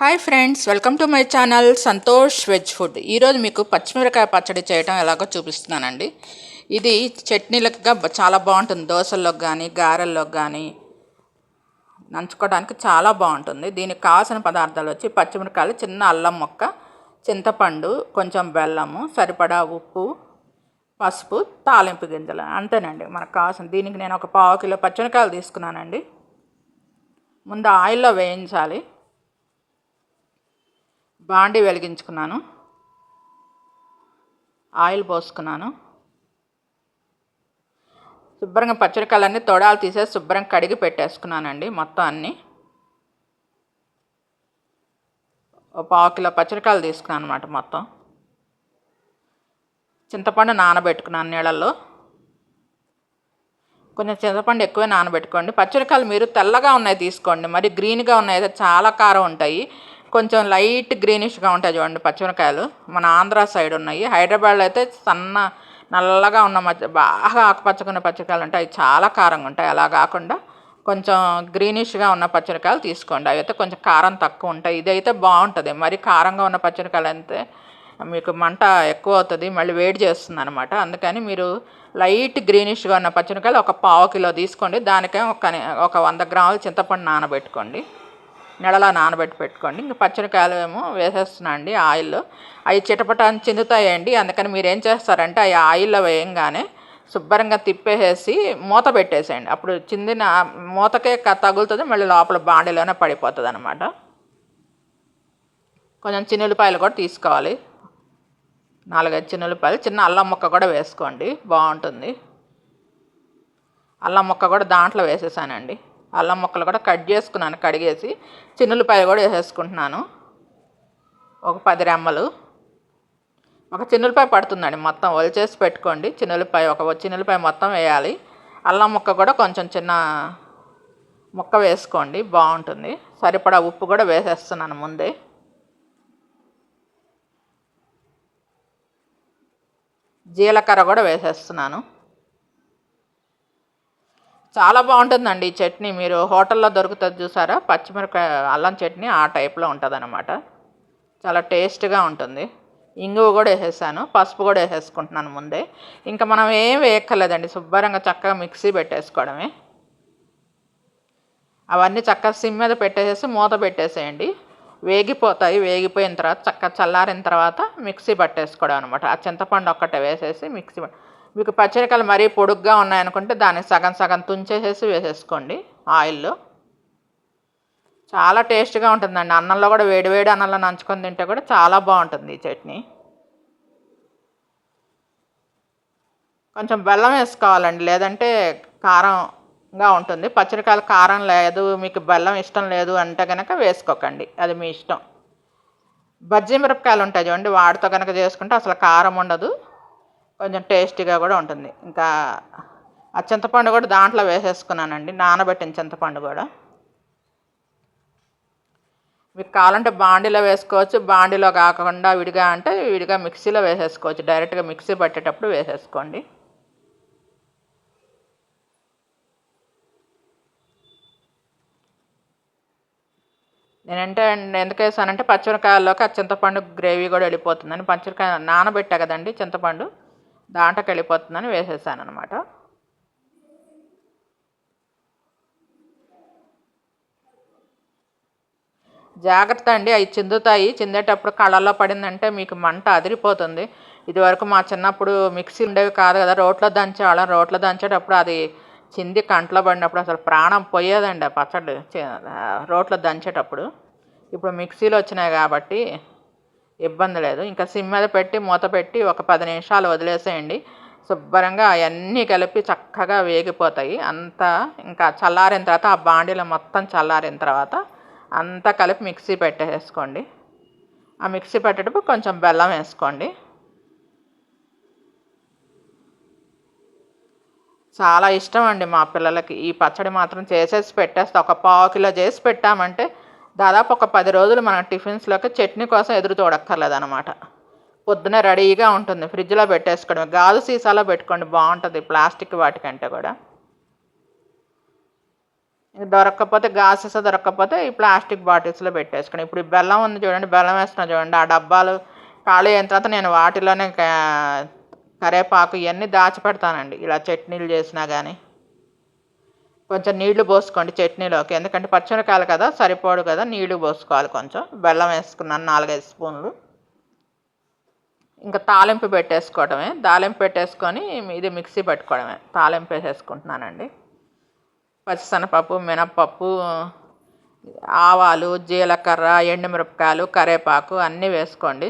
Hi friends welcome to my channel Santosh veg food ఈరోజు మీకు పచ్చిమిరకాయ పచ్చడి చేయటం ఎలాగో చూపిస్తున్నానండి. ఇది చట్నీలకుగా చాలా బాగుంటుంది. దోశల్లోకి కానీ గారెల్లోకి కానీ నంచుకోవడానికి చాలా బాగుంటుంది. దీనికి కావాల్సిన పదార్థాలు వచ్చి పచ్చిమిరకాయలు చిన్న అల్లం మొక్క చింతపండు కొంచెం బెల్లము సరిపడా ఉప్పు పసుపు తాలింపు గింజలు అంతేనండి మనకు కావాల్సిన. దీనికి నేను ఒక పావు కిలో పచ్చిమిరకాయలు తీసుకున్నానండి. ముందు ఆయిల్లో వేయించాలి. బాండి వెలిగించుకున్నాను. ఆయిల్ పోసుకున్నాను. శుభ్రంగా పచ్చడికాయలన్నీ తొడాలు తీసేసి శుభ్రంగా కడిగి పెట్టేసుకున్నానండి మొత్తం అన్నీ. ఒక పావు కిలో పచ్చడికాయలు తీసుకున్నాను అనమాట మొత్తం. చింతపండు నానబెట్టుకున్నాను నీళ్ళల్లో. కొంచెం చింతపండు ఎక్కువే నానబెట్టుకోండి. పచ్చడికాయలు మీరు తెల్లగా ఉన్నాయి తీసుకోండి. మరి గ్రీన్గా ఉన్నాయి అయితే చాలా కారం ఉంటాయి. కొంచెం లైట్ గ్రీనిష్గా ఉంటాయి చూడండి పచ్చిమిరకాయలు మన ఆంధ్ర సైడ్ ఉన్నాయి. హైదరాబాద్లో అయితే సన్న నల్లగా ఉన్న మధ్య బాగా ఆకుపచ్చగా ఉన్న పచ్చిమిరకాయలు ఉంటాయి. అవి చాలా కారంగా ఉంటాయి. అలా కాకుండా కొంచెం గ్రీనిష్గా ఉన్న పచ్చిమిరకాయలు తీసుకోండి. అవి అయితే కొంచెం కారం తక్కువ ఉంటాయి. ఇదైతే బాగుంటుంది. మరి కారంగా ఉన్న పచ్చిమిరకాయలు అయితే మీకు మంట ఎక్కువ అవుతుంది మళ్ళీ వేడి చేస్తుంది అనమాట అందుకని మీరు లైట్ గ్రీనిష్గా ఉన్న పచ్చిమిరకాయలు ఒక పావు కిలో తీసుకోండి. దానికే ఒక ఒక వంద గ్రాములు చింతపండు నానబెట్టుకోండి. నెలలా నానబెట్టి పెట్టుకోండి. ఇంక పచ్చడికాయలు ఏమో వేసేస్తున్నా అండి ఆయిల్లో అవి చిటపటాన్ని చెందుతాయండి. అందుకని మీరు ఏం చేస్తారంటే అవి ఆయిల్లో వేయంగానే శుభ్రంగా తిప్పేసేసి మూత పెట్టేసేయండి. అప్పుడు చిందిన మూతకే తగులుతుంది మళ్ళీ లోపల బాండీలోనే పడిపోతుంది అనమాట కొంచెం చిన్నులపాయలు కూడా తీసుకోవాలి. నాలుగైదు చిన్నులపాయలు. చిన్న అల్లం ముక్క కూడా వేసుకోండి. బాగుంటుంది. అల్లం ముక్క కూడా దాంట్లో వేసేసానండి. అల్లం ముక్కలు కూడా కట్ చేసుకున్నాను కడిగేసి చిన్నులపాయ కూడా వేసేసుకుంటున్నాను. ఒక పది రెమ్మలు. ఒక చిన్నులపాయ పడుతుందండి మొత్తం ఒలిచేసి పెట్టుకోండి. చిన్నులపాయ ఒక చిన్నులపాయ మొత్తం వేయాలి. అల్లం ముక్క కూడా కొంచెం చిన్న ముక్క వేసుకోండి బాగుంటుంది. సరిపడా ఉప్పు కూడా వేసేస్తున్నాను ముందే. జీలకర్ర కూడా వేసేస్తున్నాను. చాలా బాగుంటుందండి ఈ చట్నీ. మీరు హోటల్లో దొరుకుతుంది చూసారా? పచ్చిమిరపకాయ అల్లం చట్నీ ఆ టైప్లో ఉంటుందన్నమాట. చాలా టేస్ట్గా ఉంటుంది. ఇంగువ కూడా వేసేసాను. పసుపు కూడా వేసేసుకుంటున్నాను ముందే. ఇంకా మనం ఏం వేయక్కర్లేదండి. శుభ్రంగా చక్కగా మిక్సీ పెట్టేసుకోవడమే. అవన్నీ చక్కగా సిమ్ మీద పెట్టేసేసి మూత పెట్టేసేయండి. వేగిపోతాయి. వేగిపోయిన తర్వాత చక్కగా చల్లారిన తర్వాత మిక్సీ పట్టేసుకోవడం అనమాట ఆ చింతపండు ఒక్కటే వేసేసి మిక్సీ పట్- మీకు పచ్చరికలు మరీ పొడుగ్గా ఉన్నాయనుకుంటే దాన్ని సగం సగం తుంచేసేసి వేసేసుకోండి ఆయిల్లో. చాలా టేస్ట్గా ఉంటుందండి. అన్నంలో కూడా వేడి వేడి అన్నంలో నంచుకొని తింటే కూడా చాలా బాగుంటుంది ఈ చట్నీ. కొంచెం బెల్లం వేసుకోవాలండి. లేదంటే కారంగా ఉంటుంది. పచ్చడికాయలు కారం లేదు మీకు బెల్లం ఇష్టం లేదు అంటే కనుక వేసుకోకండి. అది మీ ఇష్టం. బజ్జీ మిరపకాయలు ఉంటాయి చూడండి వాటితో కనుక చేసుకుంటే అసలు కారం ఉండదు. కొంచెం టేస్టీగా కూడా ఉంటుంది. ఇంకా ఆ చింతపండు కూడా దాంట్లో వేసేసుకున్నానండి. నానబెట్టిన చింతపండు కూడా. మీకు కావాలంటే బాండీలో వేసుకోవచ్చు. బాండీలో కాకుండా విడిగా అంటే విడిగా మిక్సీలో వేసేసుకోవచ్చు. డైరెక్ట్గా మిక్సీ పట్టేటప్పుడు వేసేసుకోండి. నేనంటే ఎందుకు వేసానంటే పచ్చిమిరకాయల్లోకి ఆ చింతపండు గ్రేవీ కూడా వెళ్ళిపోతుందని పచ్చిమిరకాయ నానబెట్టా కదండి చింతపండు. దాంట్లోకి వెళ్ళిపోతుందని వేసేసాను అనమాట జాగ్రత్త అండి అవి చిందుతాయి. చిందేటప్పుడు కళ్ళల్లో పడిందంటే మీకు మంట అదిరిపోతుంది. ఇదివరకు మా చిన్నప్పుడు మిక్సీ ఉండేవి కాదు కదా రోట్లో దంచేవాళ్ళం. రోట్లో దంచేటప్పుడు అది చింది కంట్లో పడినప్పుడు అసలు ప్రాణం పోయేదండి ఆ పచ్చడి రోట్లో దంచేటప్పుడు. ఇప్పుడు మిక్సీలు వచ్చినాయి కాబట్టి ఇబ్బంది లేదు. ఇంకా సిమ్ మీద పెట్టి మూత పెట్టి ఒక పది నిమిషాలు వదిలేసేయండి. శుభ్రంగా అవన్నీ కలిపి చక్కగా వేగిపోతాయి. అంతా ఇంకా చల్లారిన తర్వాత ఆ బాండీలో మొత్తం చల్లారిన తర్వాత అంతా కలిపి మిక్సీ పెట్టేసుకోండి. ఆ మిక్సీ పెట్టేటప్పుడు కొంచెం బెల్లం వేసుకోండి. చాలా ఇష్టం అండి మా పిల్లలకి. ఈ పచ్చడి మాత్రం చేసేసి పెట్టేస్తే. ఒక పావు కిలో చేసి పెట్టామంటే దాదాపు ఒక పది రోజులు మనం టిఫిన్స్లోకి చట్నీ కోసం ఎదురు చూడక్కర్లేదు అనమాట పొద్దున రెడీగా ఉంటుంది. ఫ్రిడ్జ్లో పెట్టేసుకోవడం గాజు సీసాలో పెట్టుకోండి బాగుంటుంది ప్లాస్టిక్ వాటికంటే కూడా. దొరకకపోతే సీసా దొరకకపోతే ఈ ప్లాస్టిక్ బాటిల్స్లో పెట్టేసుకోండి. ఇప్పుడు ఈ బెల్లం ఉంది చూడండి బెల్లం వేస్తున్నా చూడండి ఆ డబ్బాలు ఖాళీ అయిన తర్వాత నేను వాటిలోనే కరేపాకు ఇవన్నీ దాచిపెడతానండి. ఇలా చట్నీలు చేసినా కానీ కొంచెం నీళ్ళు పోసుకోండి చట్నీలోకి. ఎందుకంటే పచ్చిమిరకాయలు కదా సరిపోడు కదా నీళ్ళు పోసుకోవాలి కొంచెం. బెల్లం వేసుకున్నాను నాలుగైదు స్పూన్లు. ఇంకా తాలింపు పెట్టేసుకోవడమే. తాలింపు పెట్టేసుకొని ఇది మిక్సీ పెట్టుకోవడమే. తాలింపు వేసేసుకుంటున్నానండి. పచ్చిశనగపప్పు మినప్పప్పు ఆవాలు జీలకర్ర ఎండుమిరపకాయలు కరేపాకు అన్నీ వేసుకోండి.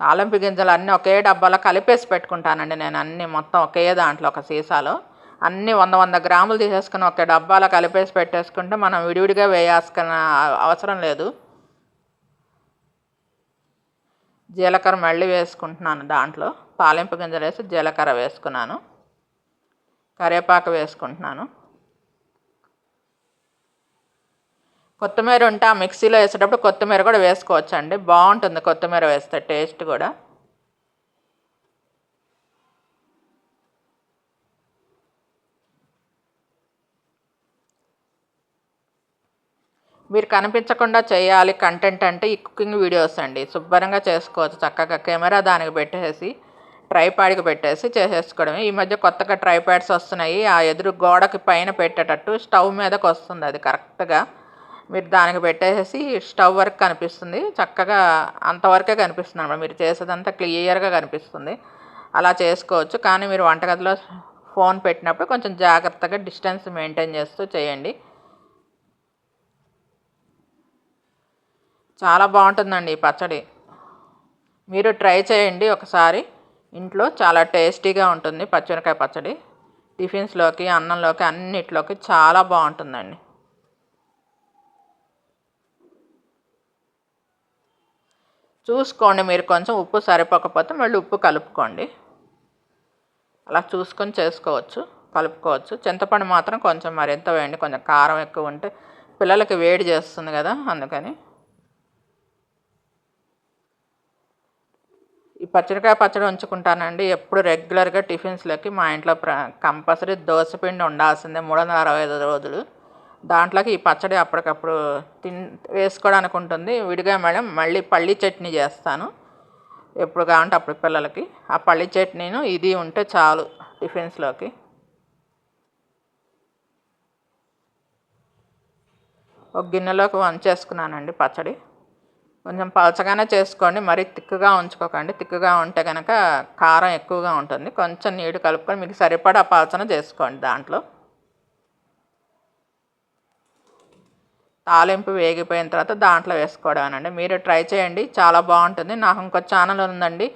తాలింపు గింజలు అన్నీ ఒకే డబ్బాలో కలిపేసి పెట్టుకుంటానండి నేను అన్నీ మొత్తం ఒకే దాంట్లో ఒక సీసాలో. అన్నీ వంద వంద గ్రాములు తీసేసుకుని ఒక డబ్బాలో కలిపేసి పెట్టేసుకుంటే మనం విడివిడిగా వేయాల్సిన అవసరం లేదు. జీలకర్ర మళ్ళీ వేసుకుంటున్నాను దాంట్లో. తాలింపు గింజలు వేసి జీలకర్ర వేసుకున్నాను. కరివేపాకు వేసుకుంటున్నాను. కొత్తిమీర ఉంటే ఆ మిక్సీలో వేసేటప్పుడు కొత్తిమీర కూడా వేసుకోవచ్చు అండి బాగుంటుంది కొత్తిమీర వేస్తే టేస్ట్ కూడా. మీరు కనిపించకుండా చేయాలి కంటెంట్ అంటే ఈ కుకింగ్ వీడియోస్ అండి. శుభ్రంగా చేసుకోవచ్చు. చక్కగా కెమెరా దానికి పెట్టేసి ట్రైపాడ్కి పెట్టేసి చేసేసుకోవడమే. ఈ మధ్య కొత్తగా ట్రైపాడ్స్ వస్తున్నాయి. ఆ ఎదురు గోడకి పైన పెట్టేటట్టు స్టవ్ మీదకి వస్తుంది అది కరెక్ట్గా. మీరు దానికి పెట్టేసి స్టవ్ వరకు కనిపిస్తుంది. చక్కగా అంతవరకే కనిపిస్తుంది అనమాట. మీరు చేసేదంతా క్లియర్గా కనిపిస్తుంది. అలా చేసుకోవచ్చు. కానీ మీరు వంటగదిలో ఫోన్ పెట్టినప్పుడు కొంచెం జాగ్రత్తగా డిస్టెన్స్ మెయింటైన్ చేస్తూ చేయండి. చాలా బాగుంటుందండి ఈ పచ్చడి. మీరు ట్రై చేయండి ఒకసారి. ఇంట్లో చాలా టేస్టీగా ఉంటుంది పచ్చిమిరకాయ పచ్చడి. టిఫిన్స్లోకి అన్నంలోకి అన్నిట్లోకి చాలా బాగుంటుందండి. చూసుకోండి మీరు కొంచెం ఉప్పు సరిపోకపోతే మళ్ళీ ఉప్పు కలుపుకోండి. అలా చూసుకొని చేసుకోవచ్చు కలుపుకోవచ్చు. చింతపండు మాత్రం కొంచెం మరింత వేయండి. కొంచెం కారం ఎక్కువ ఉంటే పిల్లలకి వేడి చేస్తుంది కదా అందుకని. ఈ పచ్చడికాయ పచ్చడి ఉంచుకుంటానండి. ఎప్పుడు రెగ్యులర్గా టిఫిన్స్లోకి మా ఇంట్లో కంపల్సరీ దోశపిండి ఉండాల్సిందే మూడు వందల అరవై ఐదు రోజులు. దాంట్లోకి ఈ పచ్చడి అప్పటికప్పుడు తిన్ వేసుకోవడానికి ఉంటుంది. విడిగా మేడం మళ్ళీ పల్లీ చట్నీ చేస్తాను. ఎప్పుడు కావాలంటే అప్పుడు పిల్లలకి. ఆ పల్లీ చట్నీను ఇది ఉంటే చాలు టిఫిన్స్లోకి. ఒక గిన్నెలోకి వంచేసుకున్నానండి పచ్చడి. కొంచెం పలచగానే చేసుకోండి. మరీ తిక్కుగా ఉంచుకోకండి. తిక్కుగా ఉంటే కనుక కారం ఎక్కువగా ఉంటుంది. కొంచెం నీడు కలుపుకొని మీకు సరిపడా పలచన చేసుకోండి దాంట్లో. తాలింపు వేగిపోయిన తర్వాత దాంట్లో వేసుకోవడం మీరు ట్రై చేయండి. చాలా బాగుంటుంది. నాకు ఇంకో ఛానల్ ఉందండి.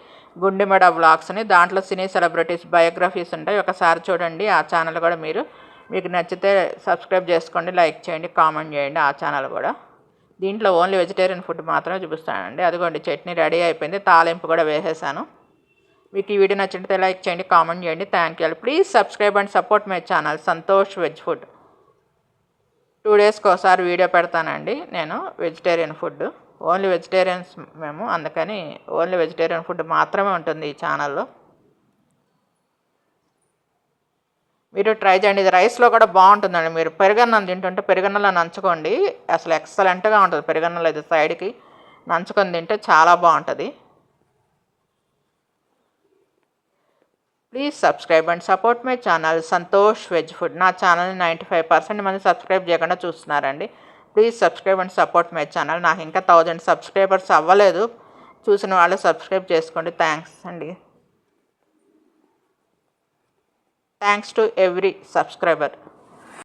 గుండెమెడ బ్లాగ్స్ అని. దాంట్లో సినీ సెలబ్రిటీస్ బయోగ్రఫీస్ ఉంటాయి. ఒకసారి చూడండి. ఆ ఛానల్ కూడా మీరు మీకు నచ్చితే సబ్స్క్రైబ్ చేసుకోండి లైక్ చేయండి కామెంట్ చేయండి. ఆ ఛానల్ కూడా. దీంట్లో ఓన్లీ వెజిటేరియన్ ఫుడ్ మాత్రమే చూపిస్తానండి. అదిగోండి చట్నీ రెడీ అయిపోయింది. తాలింపు కూడా వేసేసాను. మీకు ఈ వీడియో నచ్చితే లైక్ చేయండి కామెంట్ చేయండి. Thank you please subscribe and support my channel. Santosh veg food. Two డేస్కి ఒకసారి వీడియో పెడతానండి నేను వెజిటేరియన్ ఫుడ్ ఓన్లీ వెజిటేరియన్స్ మేము అందుకని ఓన్లీ వెజిటేరియన్ ఫుడ్ మాత్రమే ఉంటుంది ఈ ఛానల్లో. మీరు ట్రై చేయండి. ఇది రైస్లో కూడా బాగుంటుందండి. మీరు పెరుగన్నం తింటుంటే పెరుగన్నలో నంచుకోండి. అసలు ఎక్సలెంట్గా ఉంటుంది పెరుగన్నలో ఇది సైడ్కి. నంచుకొని తింటే చాలా బాగుంటుంది. Please subscribe and support my channel Santosh veg food నా ఛానల్ని నైంటీ ఫైవ్ పర్సెంట్ మంది సబ్స్క్రైబ్ చేయకుండా చూస్తున్నారండి. Please subscribe and support my channel నాకు ఇంకా థౌజండ్ సబ్స్క్రైబర్స్ అవ్వలేదు. చూసిన వాళ్ళు సబ్స్క్రైబ్ చేసుకోండి. థ్యాంక్స్ అండి. Thanks to every subscriber